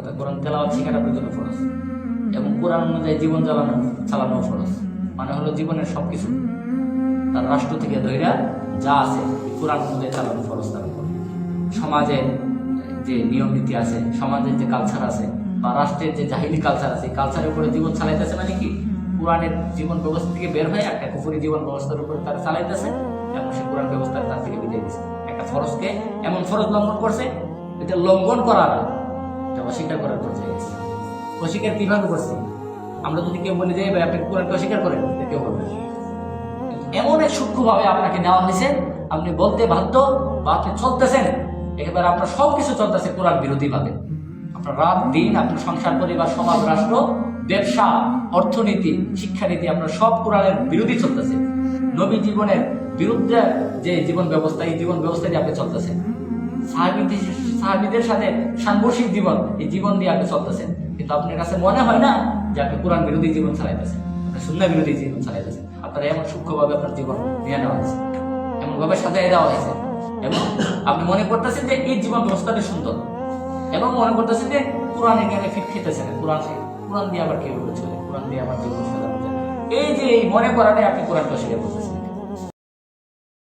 অর্থাৎ কোরআন তেলাওয়াত শিখাটা আপনার জন্য ফরজ। এবং কোরআন অনুযায়ী জীবন চালানো চালানো ফরজ। মানে হলো জীবনের সব কিছু তার রাষ্ট্র থেকে ধৈরা যা আছে কোরআন অনুযায়ী চালানো ফরজ তার উপর। সমাজে যে নিয়ম নীতি আছে, সমাজের যে কালচার আছে, বা রাষ্ট্রের যে জাহিলি কালচার আছে কালচারের উপরে জীবন চালাইতেছে মানে কি? কোরআনের জীবন ব্যবস্থা থেকে বের হয়ে একটা কুফুরি জীবন ব্যবস্থার উপরে তারা চালাইতেছে, এবং সে কোরআন ব্যবস্থা তার থেকে বিদায় দিচ্ছে একটা ফরজকে এমন ফরজ লঙ্ঘন করছে, এটা লঙ্ঘন করার অস্বীকার করার পর্যায়ে গেছে অস্বীকার কীভাবে করছে? আমরা যদি কেউ বলি যে ভাই, আপনি কোরআনকে অস্বীকার করেন? কেউ বলবে এমন এক সূক্ষ্মভাবে আপনাকে নেওয়া হয়েছে, আপনি বলতে বাধ্য, বা আপনি চলতেছেন, একেবারে আপনার সব কিছু চলতেছে কোরআন বিরোধী ভাবে। আপনার রাত, দিন, আপনার সংসার, পরিবার, সমাজ, রাষ্ট্র, ব্যবসা, অর্থনীতি, শিক্ষানীতি, আপনার সব কোরআনের বিরোধী চলতেছে। নবী জীবনের বিরুদ্ধে যে জীবন ব্যবস্থা, এই জীবন ব্যবস্থা দিয়ে আপনি চলতেছেন। সাহাবিদের সাথে সাংঘর্ষিক জীবন, এই জীবন দিয়ে আপনি চলতেছেন। কিন্তু আপনার কাছে মনে হয় না যে আপনি কোরআন বিরোধী জীবন চালাইতেছেন আপনি সুন্না বিরোধী জীবন চালাইতেছেন। আপনার এমন সূক্ষ্মভাবে আপনার জীবন নিয়ে নেওয়া হয়েছে এমন ভাবে সাজাই দেওয়া হয়েছে। এবং আপনি মনে করতেছেন যে এই জীবন ব্যবস্থাটা সুন্দর। এবং মনে করতেছেন যে কোরআন এখানে ফিট খেতেছে না। কোরআন কোরআন দিয়ে আবার কীভাবে চলে? কোরআন দিয়ে আবার জীবন সাজানো এই যে এই মনে করাটাই আপনি কোরআনকে অস্বীকার করতেছেন।